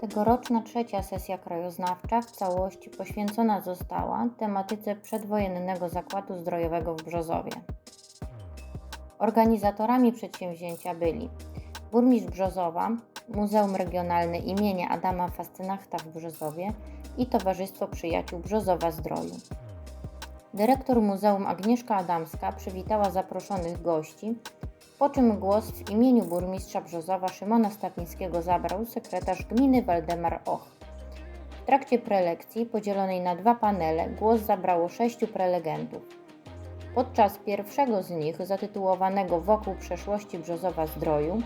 Tegoroczna trzecia sesja krajoznawcza w całości poświęcona została tematyce przedwojennego zakładu zdrojowego w Brzozowie. Organizatorami przedsięwzięcia byli burmistrz Brzozowa, Muzeum Regionalne imienia Adama Fascynachta w Brzozowie i Towarzystwo Przyjaciół Brzozowa Zdroju. Dyrektor Muzeum Agnieszka Adamska przywitała zaproszonych gości, po czym głos w imieniu burmistrza Brzozowa Szymona Stapińskiego zabrał sekretarz gminy Waldemar Och. W trakcie prelekcji, podzielonej na dwa panele, głos zabrało sześciu prelegentów. Podczas pierwszego z nich, zatytułowanego Wokół przeszłości Brzozowa Zdroju,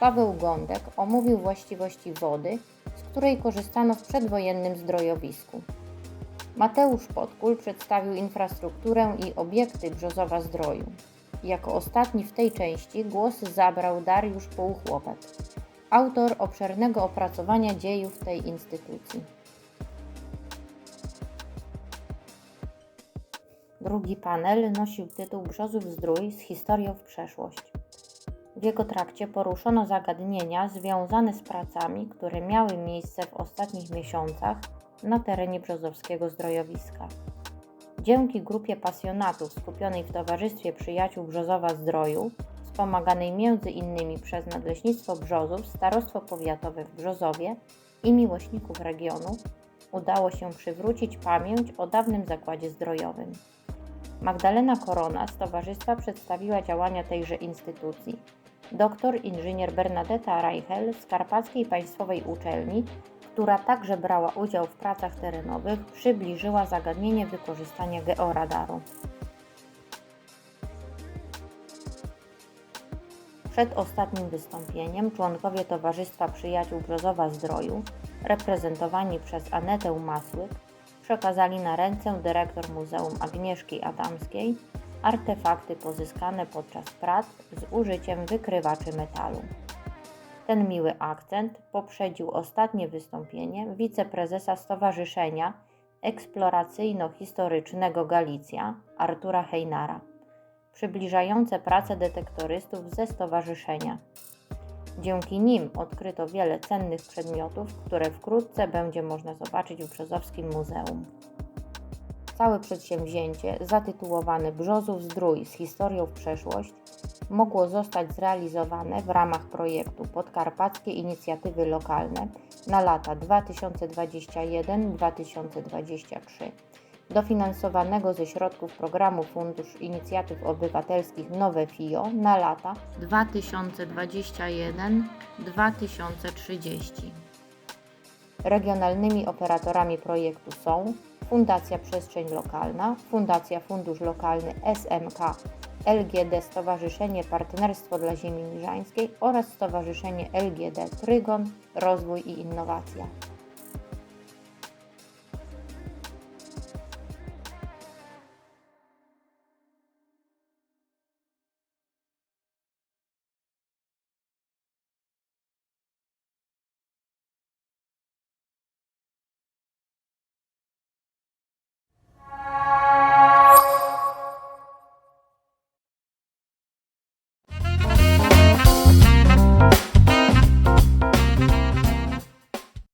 Paweł Gądek omówił właściwości wody, z której korzystano w przedwojennym zdrojowisku. Mateusz Podkul przedstawił infrastrukturę i obiekty Brzozowa Zdroju. Jako ostatni w tej części głos zabrał Dariusz Półchłopet, autor obszernego opracowania dziejów tej instytucji. Drugi panel nosił tytuł Brzozów Zdrój z historią w przeszłość. W jego trakcie poruszono zagadnienia związane z pracami, które miały miejsce w ostatnich miesiącach na terenie brzozowskiego zdrojowiska. Dzięki grupie pasjonatów skupionej w Towarzystwie Przyjaciół Brzozowa Zdroju, wspomaganej między innymi przez Nadleśnictwo Brzozów, Starostwo Powiatowe w Brzozowie i miłośników regionu, udało się przywrócić pamięć o dawnym zakładzie zdrojowym. Magdalena Korona z towarzystwa przedstawiła działania tejże instytucji. Doktor inżynier Bernadetta Reichel z Karpackiej Państwowej Uczelni, która także brała udział w pracach terenowych, przybliżyła zagadnienie wykorzystania georadaru. Przed ostatnim wystąpieniem członkowie Towarzystwa Przyjaciół Brzozowa Zdroju, reprezentowani przez Anetę Masłyk, przekazali na ręce dyrektor Muzeum Agnieszki Adamskiej artefakty pozyskane podczas prac z użyciem wykrywaczy metalu. Ten miły akcent poprzedził ostatnie wystąpienie wiceprezesa Stowarzyszenia Eksploracyjno-Historycznego Galicja Artura Heinara, przybliżające pracę detektorystów ze stowarzyszenia. Dzięki nim odkryto wiele cennych przedmiotów, które wkrótce będzie można zobaczyć w Brzozowskim Muzeum. Całe przedsięwzięcie, zatytułowane Brzozów Zdrój z historią w przeszłość, mogło zostać zrealizowane w ramach projektu Podkarpackie Inicjatywy Lokalne na lata 2021-2023, dofinansowanego ze środków programu Fundusz Inicjatyw Obywatelskich Nowe FIO na lata 2021-2030. Regionalnymi operatorami projektu są Fundacja Przestrzeń Lokalna, Fundacja Fundusz Lokalny SMK LGD Stowarzyszenie Partnerstwo dla Ziemi Niżańskiej oraz Stowarzyszenie LGD Trygon Rozwój i Innowacja.